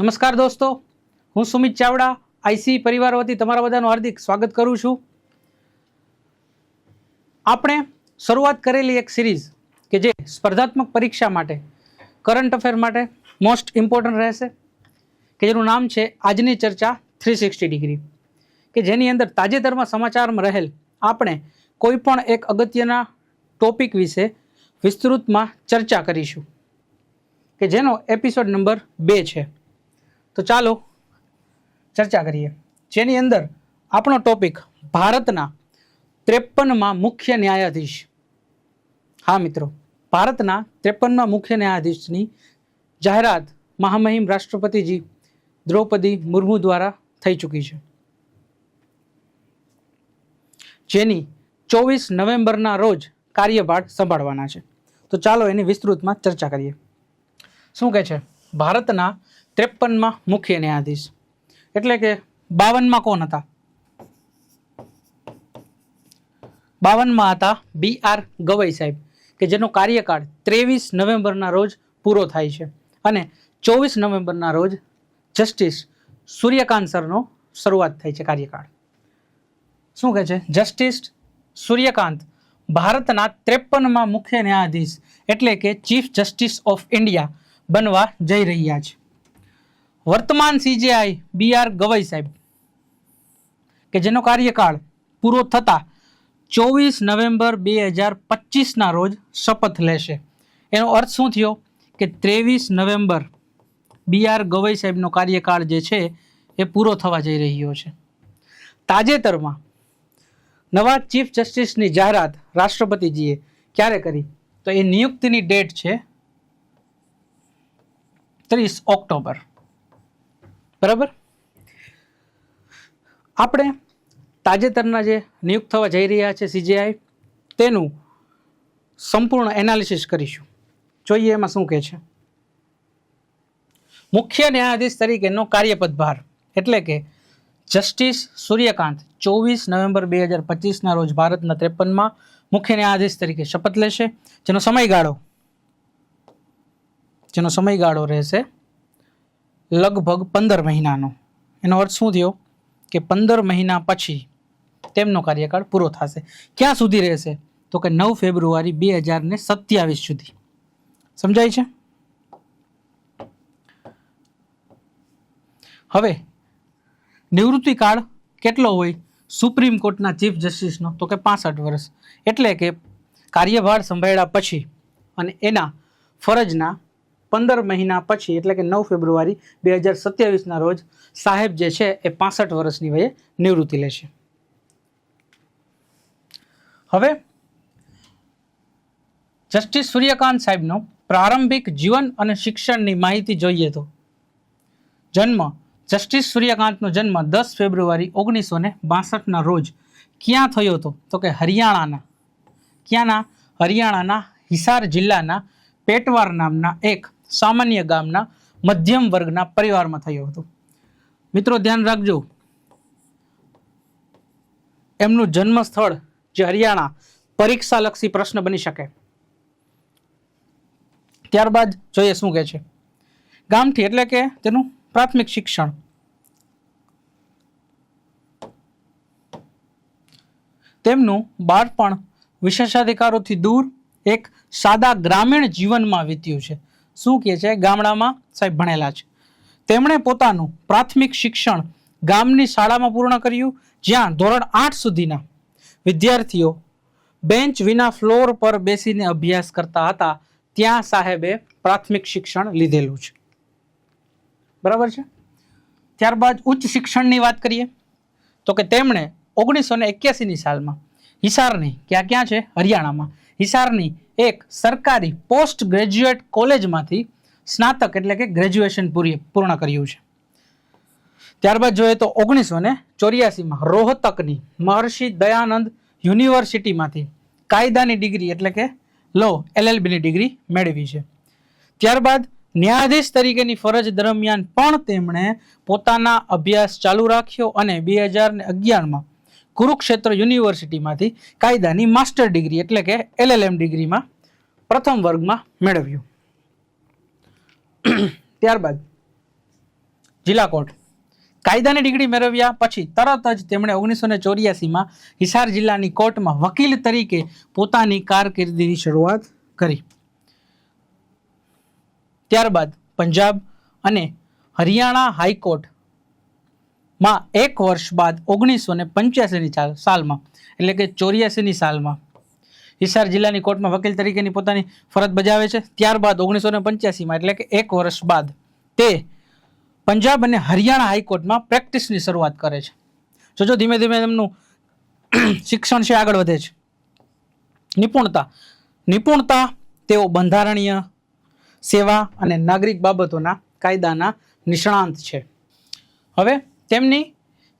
નમસ્કાર દોસ્તો, હું સુમિત ચાવડા, આઈસી પરિવાર વતી તમારા બધાનું હાર્દિક સ્વાગત કરું છું. આપણે શરૂઆત કરેલી એક સિરીઝ કે જે સ્પર્ધાત્મક પરીક્ષા માટે કરંટ અફેર માટે મોસ્ટ ઇમ્પોર્ટન્ટ રહેશે, કે જેનું નામ છે આજની ચર્ચા થ્રી સિક્સટી ડિગ્રી કે જેની અંદર તાજેતરમાં સમાચારમાં રહેલ આપણે કોઈ પણ એક અગત્યના ટોપિક વિશે વિસ્તૃતમાં ચર્ચા કરીશું. કે જેનો એપિસોડ નંબર બે છે. તો ચાલો ચર્ચા કરીએ. જેની અંદર આપણો ટોપિક ભારતના ત્રેપનમાં મુખ્ય ન્યાયાધીશ. હા મિત્રો, ભારતના ત્રેપનમાં મુખ્ય ન્યાયાધીશની જાહેરાત મહામહિમ રાષ્ટ્રપતિજી દ્રૌપદી મુર્મુ દ્વારા થઈ ચૂકી છે. જેની ચોવીસ નવેમ્બરના રોજ કાર્યભાર સંભાળવાના છે. તો ચાલો એની વિસ્તૃતમાં ચર્ચા કરીએ. શું કહે છે? ભારતના ત્રેપનમાં મુખ્ય ન્યાયાધીશ. એટલે કે બાવનમાં કોણ હતા? બાવનમાં હતા બી આર ગવઈ સાહેબ, કે જેનો કાર્યકાળ ત્રેવીસ નવેમ્બરના રોજ પૂરો થાય છે અને ચોવીસ નવેમ્બરના રોજ જસ્ટિસ સૂર્યકાંત સરનો શરૂઆત થાય છે કાર્યકાળ. શું કહે છે? જસ્ટિસ સૂર્યકાંત ભારતના ત્રેપનમાં મુખ્ય ન્યાયાધીશ એટલે કે ચીફ જસ્ટિસ ઓફ ઇન્ડિયા બનવા જઈ રહ્યા છે. વર્તમાન સીજેઆઈ બી આર ગવઈ સાહેબ, કે જેનો કાર્યકાળ પૂરો થતાં ચોવીસ નવેમ્બર બે હજાર પચીસના રોજ શપથ લેશે. એનો અર્થ શું થયો? કે ત્રેવીસ નવેમ્બર બી આર ગવઈ સાહેબનો કાર્યકાળ જે છે, એ પૂરો થવા જઈ રહ્યો છે. તાજેતરમાં નવા ચીફ જસ્ટિસની જાહેરાત રાષ્ટ્રપતિજીએ ક્યારે કરી? તો એ નિયુક્તિની ડેટ છે ત્રીસ ઓક્ટોબર. બરાબર? આપણે તાજેતરના જે નિયુક્ત થવા જઈ રહ્યા છે સીજીઆઈ તેનું સંપૂર્ણ એનાલિસિસ કરીશું. જોઈએ એમાં શું કહે છે. મુખ્ય ન્યાયાધીશ તરીકેનો કાર્યપદભાર એટલે કે જસ્ટિસ સૂર્યકાંત ચોવીસ નવેમ્બર બે હજાર પચીસના રોજ ભારતના ત્રેપનમાં મુખ્ય ન્યાયાધીશ તરીકે શપથ લેશે, જેનો સમયગાળો જેનો સમયગાળો રહેશે લગભગ પંદર મહિનાનો. એનો અર્થ શું થયો? કે પંદર મહિના પછી તેમનો કાર્યકાળ પૂરો થશે. ક્યાં સુધી રહેશે? તો કે નવ ફેબ્રુઆરી બે હજાર ને સત્યાવીસ સુધી. સમજાય છે? હવે નિવૃત્તિકાળ કેટલો હોય? સુપ્રીમ કોર્ટના ચીફ જસ્ટિસનો તો કે પાસઠ વર્ષ. એટલે કે કાર્યભાર સંભાળ્યા પછી અને એના ફરજના પંદર મહિના પછી, એટલે કે નવ ફેબ્રુઆરી બે હજાર સત્યાવીસના રોજ, સાહેબ જે છે એ પાસઠ વર્ષની વયે નિવૃત્તિ લેશે હવે, જસ્ટિસ સૂર્યકાંત સાહેબનો પ્રારંભિક જીવન અને શિક્ષણની માહિતી જોઈએ તો. જન્મ, જસ્ટિસ સૂર્યકાંતનો જન્મ દસ ફેબ્રુઆરી ઓગણીસો ને બાસઠના રોજ. ક્યાં થયો હતો? તો કે હરિયાણાના. ક્યાંના? હરિયાણાના હિસાર જિલ્લાના પેટવાર નામના એક સામાન્ય ગામના મધ્યમ વર્ગના પરિવારમાં થયો હતો. મિત્રો, ધ્યાન રાખજો. એમનું જન્મ સ્થળ જે હરિયાણા પરીક્ષાલક્ષી પ્રશ્ન બની શકે. ત્યારબાદ જોઈએ શું કહે છે. ગામથી એટલે કે તેનું પ્રાથમિક શિક્ષણ. તેમનું બાળપણ વિશેષાધિકારોથી દૂર એક સાદા ગ્રામીણ જીવનમાં વીત્યું છે. શું કહે છે? ગામડામાં સાહેબ ભણેલા છે. તેમણે પોતાનું પ્રાથમિક શિક્ષણ ગામની શાળામાં પૂર્ણ કર્યું, જ્યાં ધોરણ આઠ સુધીના વિદ્યાર્થીઓ બેન્ચ વિના ફ્લોર પર બેસીને અભ્યાસ કરતા હતા, ત્યાં સાહેબે પ્રાથમિક શિક્ષણ લીધેલું છે. બરાબર છે? ત્યારબાદ ઉચ્ચ શિક્ષણની વાત કરીએ, તો કે તેમણે ઓગણીસો ને એક્યાસીની સાલમાં હિસારની, ક્યાં ક્યાં છે? હરિયાણામાં. હિસારની એક સરકારી પોસ્ટ ગ્રેજ્યુએટ કોલેજમાંથી સ્નાતક એટલે કે ગ્રેજ્યુએશન પૂરી પૂર્ણ કર્યું છે. ત્યારબાદ જોઈએ તો ઓગણીસો ને ચોર્યાસીમાં રોહતકની મહર્ષિ દયાનંદ યુનિવર્સિટીમાંથી કાયદાની ડિગ્રી એટલે કે લો એલએલબીની ડિગ્રી મેળવી છે. ત્યારબાદ ન્યાયાધીશ તરીકેની ફરજ દરમિયાન પણ તેમણે પોતાના અભ્યાસ ચાલુ રાખ્યો અને બે હજાર ને અગિયારમાં કુરુક્ષેત્ર યુનિવર્સિટીમાંથી કાયદાની માસ્ટર ડિગ્રી એટલે કે એલએલએમ ડિગ્રીમાં પ્રથમ વર્ગમાં મેળવ્યું. ત્યારબાદ જિલ્લા કોર્ટ. કાયદાની ડિગ્રી મેળવ્યા પછી તરત જ તેમણે ઓગણીસો ને ચોર્યાસીમાં હિસાર જિલ્લાની કોર્ટમાં વકીલ તરીકે પોતાની કારકિર્દીની શરૂઆત કરી. ત્યારબાદ પંજાબ અને હરિયાણા હાઈકોર્ટમાં એક વર્ષ બાદ ઓગણીસો ને પંચ્યાસીની સાલમાં, એટલે કે ચોર્યાસીની સાલમાં, હિસાર જિલ્લાની કોર્ટમાં વકીલ તરીકેની પોતાની ફરજ બજાવે છે. ત્યારબાદ ઓગણીસો ને પંચ્યાસીમાં, એટલે કે એક વર્ષ બાદ, તે પંજાબ અને હરિયાણા હાઈકોર્ટમાં પ્રેક્ટિસની શરૂઆત કરે છે. જોજો, ધીમે ધીમે એમનું શિક્ષણ છે, આગળ વધે છે. નિપુણતા નિપુણતા, તેઓ બંધારણીય સેવા અને નાગરિક બાબતોના કાયદાના નિષ્ણાંત છે. હવે તેમની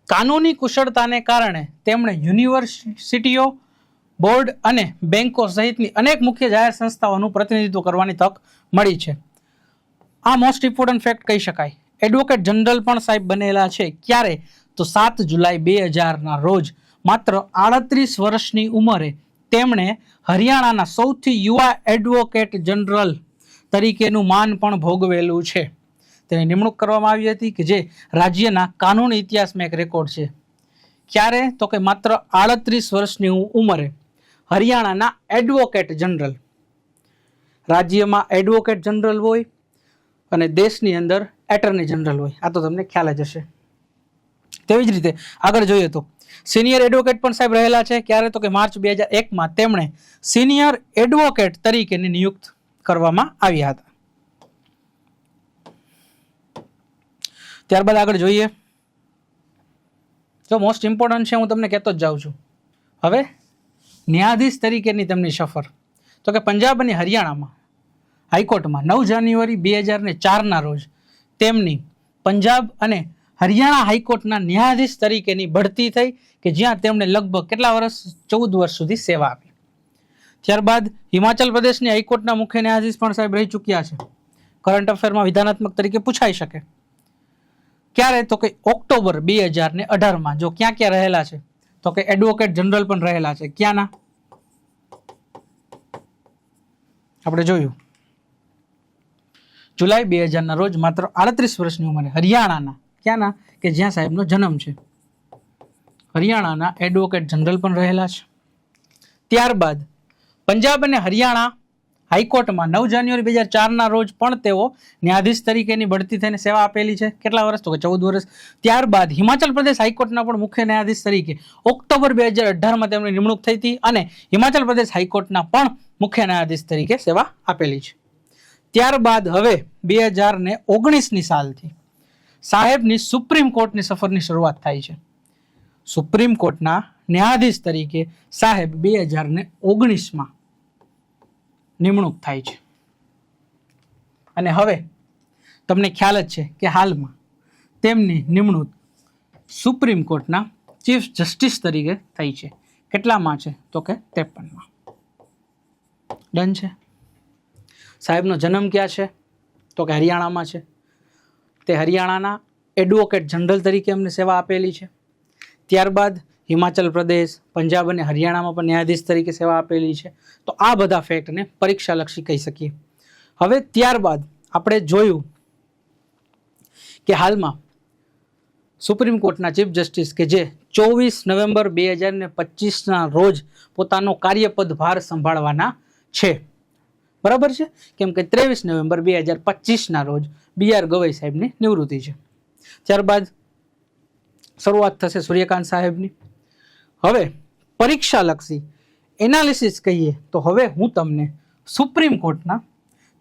કાનૂની કુશળતાને કારણે તેમણે યુનિવર્સિટીઓ, બોર્ડ અને બેન્કો સહિતની અનેક મુખ્ય જાહેર સંસ્થાઓનું પ્રતિનિધિત્વ કરવાની તક મળી છે. આ મોસ્ટ ઇમ્પોર્ટન્ટ ફેક્ટ કહી શકાય. એડવોકેટ જનરલ પણ સાહેબ બનેલા છે. ક્યારે? તો સાત જુલાઈ બે હજારના રોજ. માત્ર આડત્રીસ વર્ષની ઉંમરે તેમણે હરિયાણાના સૌથી યુવા એડવોકેટ જનરલ તરીકેનું માન પણ ભોગવેલું છે. તેની નિમણૂક કરવામાં આવી હતી કે જે રાજ્યના કાનૂની ઇતિહાસમાં એક રેકોર્ડ છે. ક્યારે? તો કે માત્ર આડત્રીસ વર્ષની ઉંમરે હરિયાણાના એડવોકેટ જનરલ. રાજ્યમાં એડવોકેટ જનરલ હોય અને દેશની અંદર એટર્ની જનરલ હોય. આ તો તમને ખ્યાલ જ હશે. તેવી જ રીતે આગળ જોઈએ તો સિનિયર એડવોકેટ પણ સાહેબ રહેલા છે. ક્યારે? તો કે માર્ચ બે હજાર એકમાં તેમણે સિનિયર એડવોકેટ તરીકેની નિયુક્ત કરવામાં આવ્યા હતા. ત્યારબાદ આગળ જોઈએ. જો મોસ્ટ ઇમ્પોર્ટન્ટ છે, હું તમને કહેતો જ જાઉં છું. હવે, ન્યાયાધીશ તરીકેની તેમની સફર. તો કે પંજાબ અને હરિયાણામાં, હાઈકોર્ટમાં નવ જાન્યુઆરી બે હજાર ને ચારના રોજ તેમની પંજાબ અને હરિયાણા હાઈકોર્ટના ન્યાયાધીશ તરીકેની બઢતી થઈ કે જ્યાં તેમણે લગભગ કેટલા વર્ષ, ચૌદ વર્ષ સુધી સેવા આપી. ત્યારબાદ હિમાચલ પ્રદેશની હાઈકોર્ટના મુખ્ય ન્યાયાધીશ પણ સાહેબ રહી ચૂક્યા છે. કરંટ અફેરમાં વિધાનાત્મક તરીકે પૂછાઈ શકે. ક્યારે? તો કે ઓક્ટોબર બે હજાર ને અઢારમાં. જો ક્યાં ક્યાં રહેલા છે? તો કે એડવોકેટ જનરલ પણ રહેલા છે. ક્યાંના? આપણે જોયું. જુલાઈ બે હજારના રોજ માત્ર આડત્રીસ વર્ષની ઉંમરે હરિયાણાના, ક્યાંના? કે જ્યાં સાહેબનો જન્મ છે. હરિયાણાના એડવોકેટ જનરલ પણ રહેલા છે. ત્યારબાદ પંજાબ અને હરિયાણા હાઈકોર્ટમાં નવ જાન્યુઆરી બે હજાર ચારના રોજ પણ તેઓ ન્યાયાધીશ તરીકેની બઢતી થઈને સેવા આપેલી છે. કેટલા વર્ષ તો કે ચૌદ વર્ષ. ત્યારબાદ હિમાચલ પ્રદેશ હાઈકોર્ટના પણ મુખ્ય ન્યાયાધીશ તરીકે ઓક્ટોબર બે હજાર અઢારમાં તેમની નિમણૂક થઈ હતી અને હિમાચલ પ્રદેશ હાઈકોર્ટના પણ મુખ્ય ન્યાયાધીશ તરીકે સેવા આપેલી છે. ત્યારબાદ હવે બે હજાર ને ઓગણીસની સાલથી સાહેબની સુપ્રીમ કોર્ટની સફરની શરૂઆત થાય છે. સુપ્રીમ કોર્ટના ન્યાયાધીશ તરીકે સાહેબ બે હજાર ને ઓગણીસમાં નિમણૂક થાય છે. અને હવે તમને ખ્યાલ જ છે કે હાલમાં તેમની નિમણૂક સુપ્રીમ કોર્ટના ચીફ જસ્ટિસ તરીકે થઈ છે. કેટલામાં છે? તો કે ત્રેપનમાં. ડન છે? સાહેબનો જન્મ ક્યાં છે? તો કે હરિયાણામાં છે. તે હરિયાણાના એડવોકેટ જનરલ તરીકે એમને સેવા આપેલી છે. ત્યારબાદ હિમાચલ પ્રદેશ, પંજાબ અને હરિયાણામાં પણ ન્યાયાધીશ તરીકે સેવા આપેલી છે. તો આ બધા ફેક્ટને પરીક્ષાલક્ષી કહી શકીએ. હવે ત્યારબાદ આપણે જોયું કે હાલમાં સુપ્રીમ કોર્ટના ચીફ જસ્ટિસ કે જે ચોવીસ નવેમ્બર બે હજાર ને પચીસના રોજ પોતાનો કાર્યપદ ભાર સંભાળવાના છે. બરાબર છે? કેમ કે ત્રેવીસ નવેમ્બર બે હજાર પચીસના રોજ બી આર ગવઈ સાહેબની નિવૃત્તિ છે. ત્યારબાદ શરૂઆત થશે સૂર્યકાંત સાહેબની. હવે પરીક્ષાલક્ષી એનાલિસિસ કહીએ તો હવે હું તમને સુપ્રીમ કોર્ટના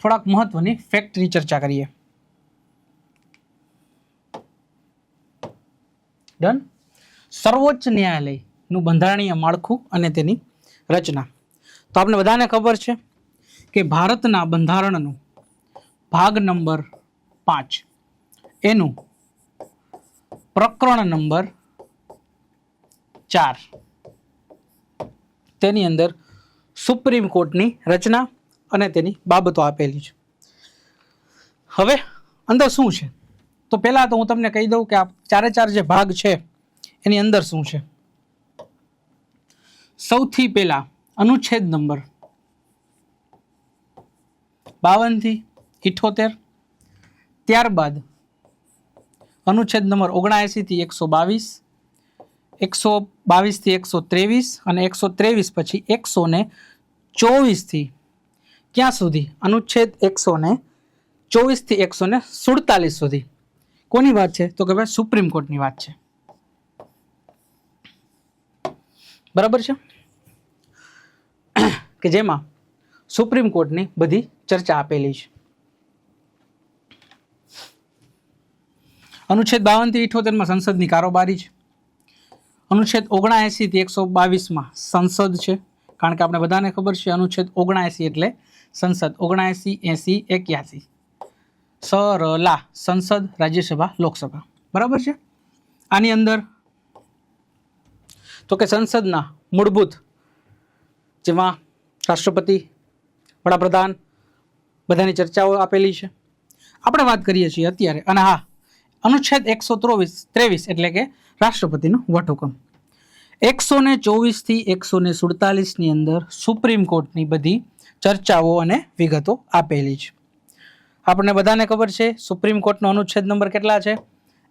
થોડાક મહત્વની ફેક્ટની ચર્ચા કરીએ. ડન સર્વોચ્ચ ન્યાયાલયનું બંધારણીય માળખું અને તેની રચના. તો આપણે બધાને ખબર છે કે ભારતના બંધારણનું ભાગ નંબર પાંચ. એનું પ્રકરણ નંબર ચાર. તેની અંદર સુપ્રીમ કોર્ટની રચના અને તેની બાબતો આપેલી છે. હવે અંદર શું છે? તો પહેલાં તો હું તમને કહી દઉં કે આ ચારે ચાર જે ભાગ છે, એની અંદર શું છે? સૌથી પહેલાં અનુચ્છેદ નંબર બાવનથી ઇઠોતેર, ત્યારબાદ અનુચ્છેદ નંબર ઓગણએંસીથી એકસો બાવીસ એકસો બાવીસથી એકસો ત્રેવીસ અને એકસો ત્રેવીસ પછી એકસો ને ચોવીસથી ક્યાં સુધી? અનુચ્છેદ એકસો ને ચોવીસથી એકસો ને સુડતાલીસ સુધી. કોની વાત છે? તો કે ભાઈ સુપ્રીમ કોર્ટની વાત છે. બરાબર છે? કે જેમાં સુપ્રીમ કોર્ટની બધી ચર્ચા આપેલી છે. અનુચ્છેદ બાવનથી ઇઠોતેરમાં સંસદની કારોબારી છે. અનુચ્છેદ ઓગણાએંસીથી એકસો બાવીસમાં સંસદ છે. કારણ કે આપણે બધાને ખબર છે, અનુચ્છેદ ઓગણએંસી એટલે સંસદ. ઓગણએંસી, એંસી, એક્યાસી. સરલા સંસદ, રાજ્યસભા, લોકસભા. બરાબર છે? આની અંદર તો કે સંસદના મૂળભૂત જેમાં રાષ્ટ્રપતિ, વડાપ્રધાન બધાની ચર્ચાઓ આપેલી છે. આપણે વાત કરીએ છીએ અત્યારે. અને હા, અનુચ્છેદ એકસો ત્રેવીસ ત્રેવીસ એટલે કે રાષ્ટ્રપતિનો વટહુકમ. એકસો ને ચોવીસથી એકસો ને સુડતાલીસની અંદર સુપ્રીમ કોર્ટની બધી ચર્ચાઓ અને વિગતો આપેલી છે. આપણને બધાને ખબર છે, સુપ્રીમ કોર્ટનો અનુચ્છેદ નંબર કેટલા છે?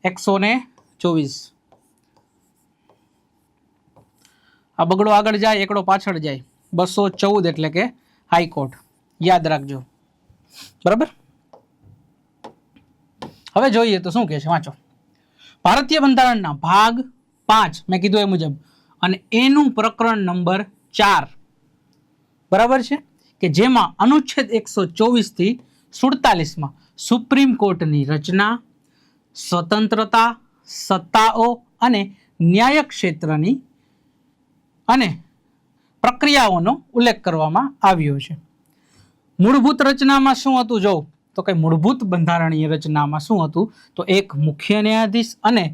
એકસો ને ચોવીસ. આ બગડો આગળ જાય, એકડો પાછળ જાય. બસો ચૌદ એટલે કે હાઈકોર્ટ. યાદ રાખજો. બરાબર? હવે જોઈએ તો શું કહે છે? વાંચો. ભારતીય બંધારણના ભાગ પાંચ. મેં કીધું એ મુજબ. અને એનું પ્રકરણ નંબર ચાર. બરાબર છે? કે જેમાં અનુચ્છેદ એકસો ચોવીસથી સુડતાલીસમાં સુપ્રીમ કોર્ટની રચના, સ્વતંત્રતા, સત્તાઓ અને ન્યાય ક્ષેત્રની અને પ્રક્રિયાઓનો ઉલ્લેખ કરવામાં આવ્યો છે. મૂળભૂત રચનામાં શું હતું? જો તો કે મૂળભૂત બંધારણીય રચનામાં શું હતું? તો એક મુખ્ય ન્યાયાધીશ અને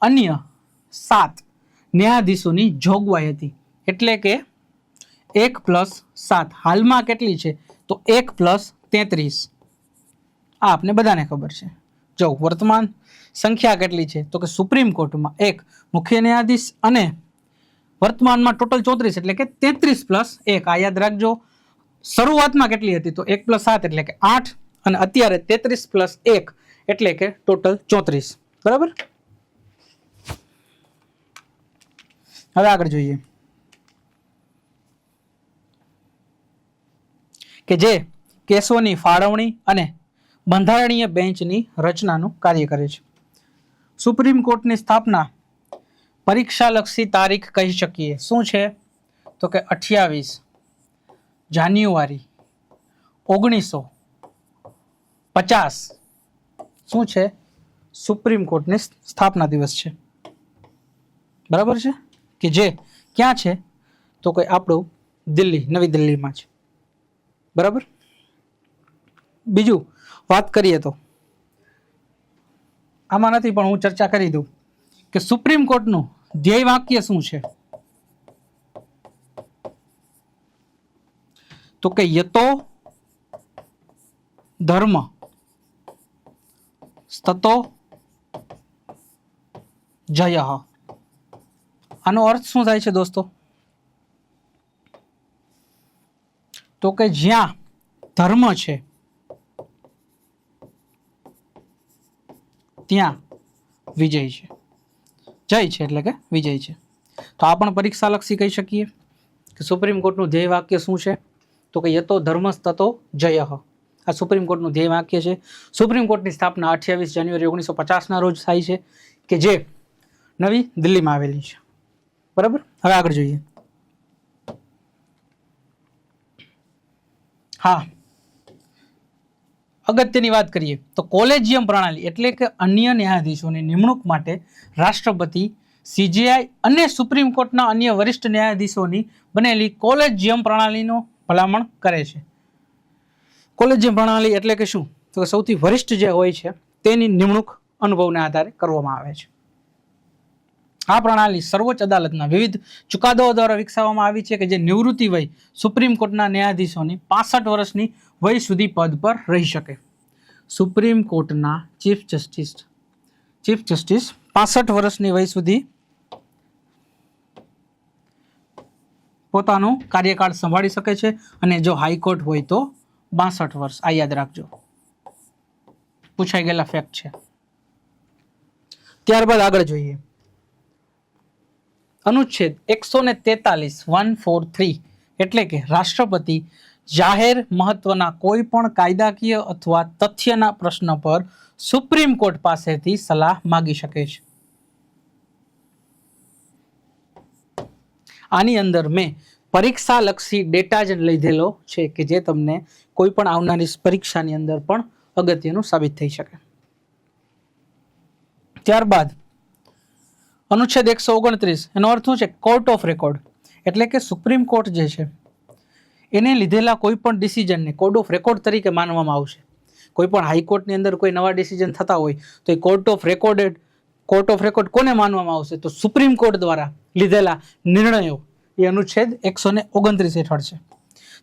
અન્ય સાત ન્યાયાધીશોની જોગવાઈ હતી. એટલે કે એક પ્લસ સાત. હાલમાં કેટલી છે? તો એક પ્લસ તેત્રીસ. આ આપને બધાને ખબર છે. જો વર્તમાન સંખ્યા કેટલી છે? તો કે સુપ્રીમ કોર્ટમાં એક મુખ્ય ન્યાયાધીશ અને વર્તમાનમાં ટોટલ ચોત્રીસ એટલે કે તેત્રીસ પ્લસ એક. આ યાદ રાખજો. શરૂઆતમાં કેટલી હતી? તો એક પ્લસ સાત એટલે કે આઠ. અને અત્યારે તેત્રીસ પ્લસ એક એટલે કે ટોટલ ચોત્રીસ. બરાબર? હવે આગળ જોઈએ. કે જે કેસોની ફાળવણી અને બંધારણીય બેન્ચની રચનાનું કાર્ય કરે છે. સુપ્રીમ કોર્ટની સ્થાપના પરીક્ષાલક્ષી તારીખ કહી શકીએ. શું છે? તો કે અઠ્યાવીસ જાન્યુઆરી ઓગણીસો પચાસ. શું છે? સુપ્રીમ કોર્ટની સ્થાપના દિવસ છે. બરાબર છે? કે જે ક્યાં છે? તો કે આપણું દિલ્હી, નવી દિલ્હીમાં છે. બરાબર? બીજું વાત કરીએ તો. આમાં નથી, પણ હું ચર્ચા કરી દઉં કે સુપ્રીમ કોર્ટનું ધ્યેય વાક્ય શું છે? તો કે યતો ધર્મ. સ્તતો જય આનો અર્થ શું થાય છે દોસ્તો? તો કે જ્યાં ધર્મ છે, ત્યાં વિજય છે. જય છે એટલે કે વિજય છે. તો આ પણ પરીક્ષાલક્ષી કહી શકીએ કે સુપ્રીમ કોર્ટનું ધ્યેય વાક્ય શું છે? તો કે યતો ધર્મસ્તતો જય. આ સુપ્રીમ કોર્ટનું ધ્યેય વાક્ય છે. સુપ્રીમ કોર્ટની સ્થાપના અઠ્યાવીસ જાન્યુઆરી ઓગણીસો પચાસના રોજ થાય છે કે જે નવી દિલ્હીમાં આવેલી છે. બરાબર? હવે આગળ જોઈએ. હા. અગત્યની વાત કરીએ તો કોલેજિયમ પ્રણાલી એટલે કે અન્ય ન્યાયાધીશોની નિમણૂક માટે રાષ્ટ્રપતિ, સીજીઆઈ અને સુપ્રીમ કોર્ટના અન્ય વરિષ્ઠ ન્યાયાધીશોની બનેલી કોલેજિયમ પ્રણાલીનો ભલામણ કરે છે. કોલેજિયમ પ્રણાલી એટલે કે શું? તો સૌથી વરિષ્ઠ જે હોય છે, તેની નિમણૂક અનુભવના આધારે કરવામાં આવે છે. આ પ્રણાલી સર્વોચ્ચ અદાલતના વિવિધ ચુકાદાઓ દ્વારા વિકસાવવામાં આવી છે કે જે નિવૃત્તિ વય સુપ્રીમ કોર્ટના ન્યાયાધીશોની પાસઠ વર્ષની વય સુધી પદ પર રહી શકે. સુપ્રીમ કોર્ટના ચીફ જસ્ટિસ ચીફ જસ્ટિસ પાસઠ વર્ષની વય સુધી પોતાનો કાર્યકાળ સંભાળી શકે છે અને જો હાઈકોર્ટ હોય તો બાસઠ વર્ષ. આ યાદ રાખજો. પૂછાઈ ગયેલા ફેક્ટ છે. ત્યારબાદ આગળ જોઈએ. અનુચ્છેદ એકસો ને તેતાલીસ વન ફોર થ્રી એટલે કે રાષ્ટ્રપતિ જાહેર મહત્વના કોઈ પણ કાયદાકીય અથવા તથ્યના પ્રશ્ન પર સુપ્રીમ કોર્ટ પાસેથી સલાહ માગી શકે છે. આની અંદર મેં પરીક્ષા લક્ષી ડેટા જ લીધેલો છે કે જે તમને કોઈ પણ આવનારી પરીક્ષાની અંદર પણ અગત્યનું સાબિત થઈ શકે. ત્યારબાદ, અનુચ્છેદ એકસો ઓગણત્રીસ, એનો અર્થ શું છે? કોર્ટ ઓફ રેકોર્ડ એટલે કે સુપ્રીમ કોર્ટ જે છે, એને લીધેલા કોઈ પણ ડિસિઝનને કોડ ઓફ રેકોર્ડ તરીકે માનવામાં આવશે. કોઈ પણ હાઈકોર્ટની અંદર કોઈ નવા ડિસિઝન થતા હોય, તો એ court of recorded court of record કોને માનવામાં આવશે? તો સુપ્રીમ કોર્ટ દ્વારા લીધેલા નિર્ણયો એ અનુચ્છેદ એકસો ને ઓગણત્રીસ હેઠળ છે.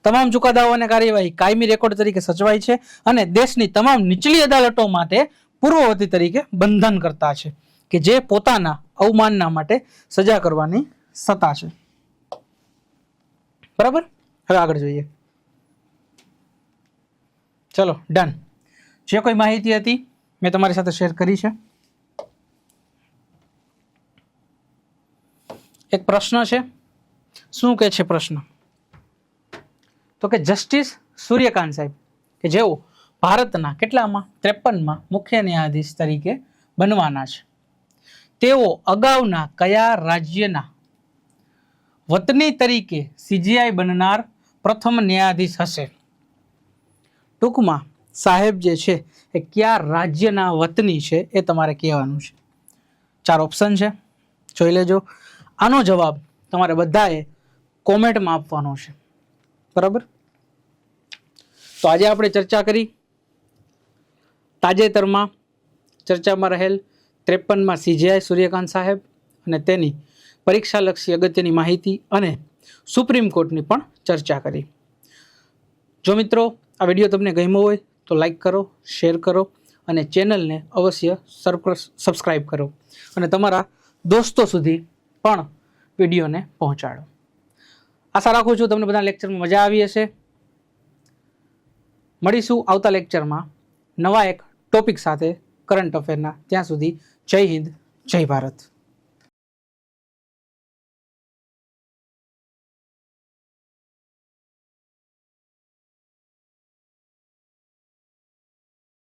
તમામ ચુકાદાઓ અને કાર્યવાહી કાયમી રેકોર્ડ તરીકે સચવાય છે અને દેશની તમામ નીચલી અદાલતો માટે પૂર્વવર્તી તરીકે બંધન કરતા છે કે જે પોતાના અવમાનના માટે સજા કરવાની સત્તા છે. બરાબર? હવે આગળ જોઈએ. ચલો, ડન. જે કોઈ માહિતી હતી મેં તમારી સાથે શેર કરી છે. એક પ્રશ્ન છે. શું કહે છે પ્રશ્ન? તો કે જસ્ટિસ સૂર્યકાંત સાહેબ, કે જેઓ ભારતના કેટલામાં? ત્રેપનમાં મુખ્ય ન્યાયાધીશ તરીકે બનવાના છે. તેઓ અગાઉના કયા રાજ્યના વતની તરીકે સીજીઆઈ બનનાર પ્રથમ ન્યાયાધીશ હશે? ટૂંકમાં સાહેબ જે છે એ કયા રાજ્યના વતની છે એ તમારે કહેવાનું છે. ચાર ઓપ્શન છે. જોઈ લેજો. આનો જવાબ તમારે બધાએ કોમેન્ટમાં આપવાનો છે. બરાબર? તો આજે આપણે ચર્ચા કરી તાજેતરમાં ચર્ચામાં રહેલ ત્રેપનમાં સીજીઆઈ સૂર્યકાંત સાહેબ અને તેની પરીક્ષાલક્ષી અગત્યની માહિતી અને સુપ્રીમ કોર્ટની પણ ચર્ચા કરી. જો મિત્રો આ વીડિયો તમને ગમ્યો હોય તો લાઈક કરો, શેર કરો અને ચેનલને અવશ્ય સબસ્ક્રાઈબ કરો. અને તમારા દોસ્તો સુધી પણ વિડીયોને પહોંચાડો. આશા રાખું છું તમને બધા લેક્ચરમાં મજા આવી હશે. મળીશું આવતા લેક્ચરમાં નવા એક ટોપિક સાથે કરંટ અફેરના ત્યાં સુધી જય હિન્દ, જય ભારત.